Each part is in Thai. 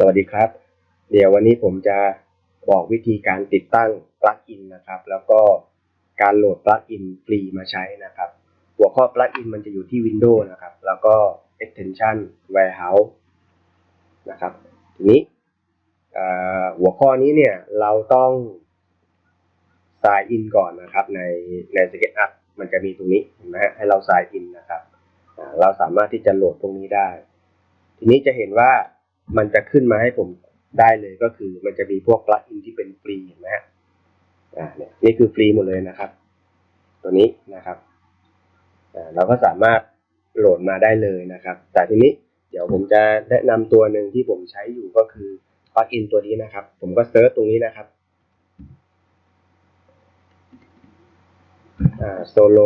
สวัสดีครับ เดี๋ยววันนี้ผมจะบอกวิธีการติดตั้งปลั๊กอินนะครับ แล้วก็การโหลดปลั๊กอินฟรีมาใช้นะครับ หัวข้อปลั๊กอินมันจะอยู่ที่ Windows นะครับ แล้วก็ extension warehouse นะครับ ทีนี้หัวข้อนี้เนี่ยเราต้อง sign in ก่อนนะครับ ในใน SketchUp มันจะมีตรงนี้เห็นไหมฮะให้เรา sign in นะครับ เราสามารถที่จะโหลดตรงนี้ได้ ทีนี้จะเห็นว่า มันจะขึ้นมาให้ผมได้เลยก็คือมันจะมีพวกปลั๊กอินที่เป็นฟรีเห็นไหมฮะอ่าเนี่ยนี่คือฟรีหมดเลยนะครับ ตัวนี้นะครับอ่าเราก็สามารถโหลดมาได้เลยนะครับ แต่ทีนี้เดี๋ยวผมจะแนะนำตัวหนึ่งที่ผมใช้อยู่ก็คือปลั๊กอินตัวนี้นะครับ ผมก็เซิร์ชตรงนี้นะครับอ่าโซโล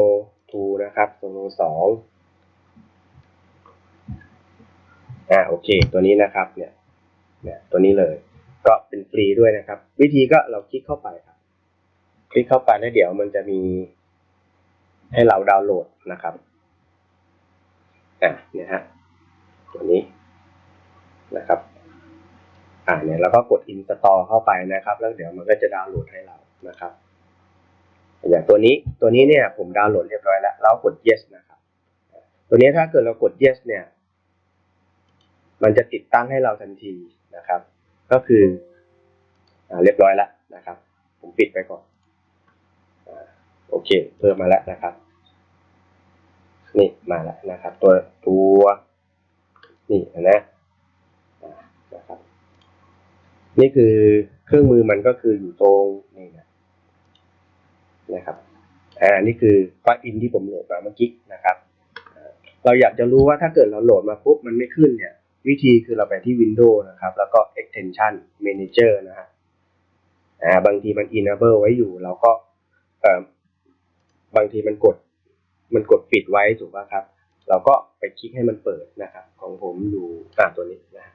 2นะครับโซโล2 อ่าโอเค ตัวนี้นะครับเนี่ยเนี่ยตัวนี้เลย ก็เป็นฟรีด้วยนะครับ วิธีก็เราคลิกเข้าไปครับ คลิกเข้าไปแล้วเดี๋ยวมันจะมี ให้เราดาวน์โหลดนะครับอะเนี่ยฮะตัวนี้นะครับ อ่าเนี่ยเราก็กด install เข้าไปนะครับ แล้วเดี๋ยวมันก็จะดาวน์โหลดให้เรานะครับอย่างตัวนี้ตัวนี้เนี่ยผมดาวน์โหลดเรียบร้อยแล้วเรากด yes นะครับ ตัวนี้ถ้าเกิดเรากด yes เนี่ย มันจะติดตั้งให้เราทันทีนะครับ ก็คืออเรียบร้อยแล้วนะครับ ผมปิดไปก่อนอโอเค เพิ่มมาแล้วนะครับ นี่มาแล้วนะครับ ตัวตัวนี่นะนะครับ นี่คือเครื่องมือมันก็คืออยู่ตรงนี่นะนะครับอ่านี่คือปลั๊กอินที่ผมโหลดมาเมื่อกี้นะครับ เราอยากจะรู้ว่าถ้าเกิดเราโหลดมาปุ๊บมันไม่ขึ้นเนี่ย วิธีคือเราไปที่ Windows นะครับ แล้วก็ Extension Manager นะฮะอ่าบางทีมัน enable ไว้อยู่เราก็เอ่อบางทีมันกดมันกดปิดไว้ถูกป่ะครับ เราก็ไปคลิกให้มันเปิดนะครับ ของผมอยู่อ่าตัวนี้นะ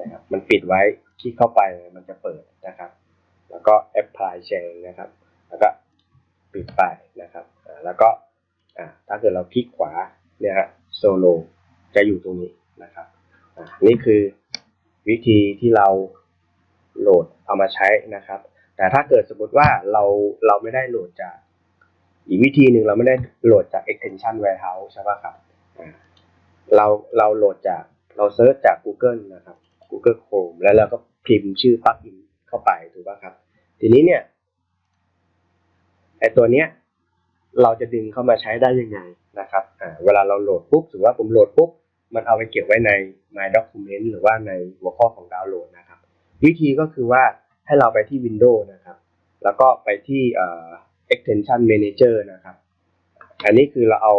นะครับมันปิดไว้คลิกเข้าไปมันจะเปิดนะครับ แล้วก็ apply change นะครับ แล้วก็ปิดไปนะครับอ่าแล้วก็อ่าถ้าเกิดเราคลิกขวาเนี่ยฮะ solo จะอยู่ตรงนี้นะครับ นี่คือวิธีที่เราโหลดเอามาใช้นะครับ แต่ถ้าเกิดสมมติว่าเราเราไม่ได้โหลดจาก อีกวิธีหนึ่งเราไม่ได้โหลดจาก extension warehouse ใช่ป่ะครับเราเราโหลดจากเราเซิร์ชจาก Google นะครับ Google Chrome แล้วเราก็พิมพ์ชื่อ plugin เข้าไปถูกป่ะครับ ทีนี้เนี่ยไอตัวเนี้ยเราจะดึงเข้ามาใช้ได้ยังไงนะครับ อ่า เวลาเราโหลดปุ๊บถือว่าผมโหลดปุ๊บ มันเอาไปเก็บไว้ใน My Document หรือว่าในหัวข้อของดาวน์โหลดนะครับ วิธีก็คือว่าให้เราไปที่ Windows นะครับ แล้วก็ไปที่เอ่อ extension manager นะครับ อันนี้คือเราเอา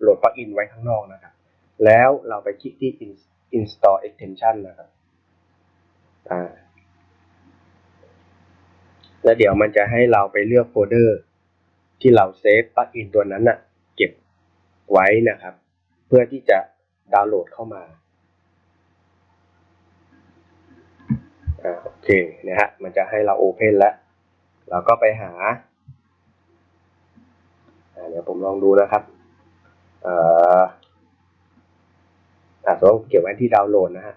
โหลดปลั๊กอินไว้ข้างนอกนะครับ แล้วเราไปคลิกที่ install extension นะครับอ่าแล้วเดี๋ยวมันจะให้เราไปเลือกโฟลเดอร์ที่เราเซฟปลั๊กอินตัวนั้นน่ะเก็บไว้นะครับ เพื่อที่จะ ดาวน์โหลดเข้ามาอ่าโอเคนะฮะมันจะให้เราโอเพนแล้ว เราก็ไปหาเดี๋ยวผมลองดูนะครับเอ่ออ่าต้องเก็บไว้ที่ดาวน์โหลดนะฮะ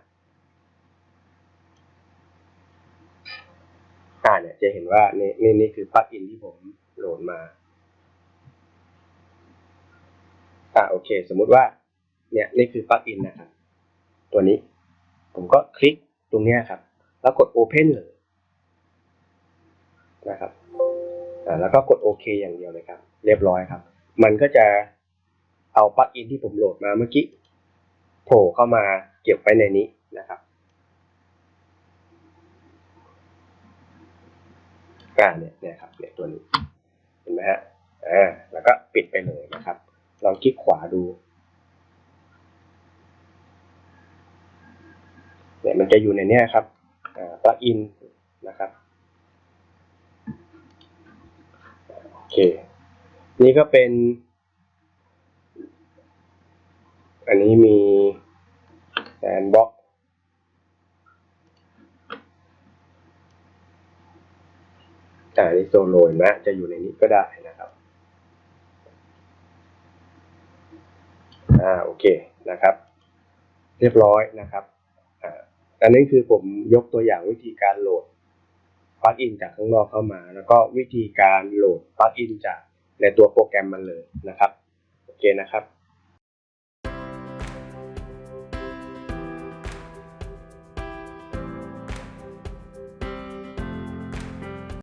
อ่าเนี่ยจะเห็นว่านี่นี่นี่คือปลั๊กอินที่ผมโหลดมาอ่าโอเค สมมุติว่า เนี่ยนี่คือปลั๊กอินนะครับ ตัวนี้ ผมก็คลิกตรงนี้ครับ แล้วกด Open เลยนะครับแล้วก็กดโอเคอย่างเดียวเลยครับ เรียบร้อยครับ มันก็จะเอาปลั๊กอินที่ผมโหลดมาเมื่อกี้โผล่เข้ามาเก็บไว้ในนี้นะครับอ่าเนี่ยเนี่ยครับเนี่ยตัวนี้ เห็นไหมฮะอ่าแล้วก็ปิดไปเลยนะครับ ลองคลิกขวาดู เนี่ยมันจะอยู่ในนี้ครับปลั๊กอินนะครับโอเคนี่ก็เป็น อันนี้มีแซนบ็อกอ่านี่โซโลเห็นไหมจะอยู่ในนี้ก็ได้นะครับอ่าโอเคนะครับ เรียบร้อยนะครับ อันนี้คือผมยกตัวอย่างวิธีการโหลดปลั๊กอินจากข้างนอกเข้ามา แล้วก็วิธีการโหลดปลั๊กอินจากในตัวโปรแกรมมันเลยนะครับ โอเคนะครับ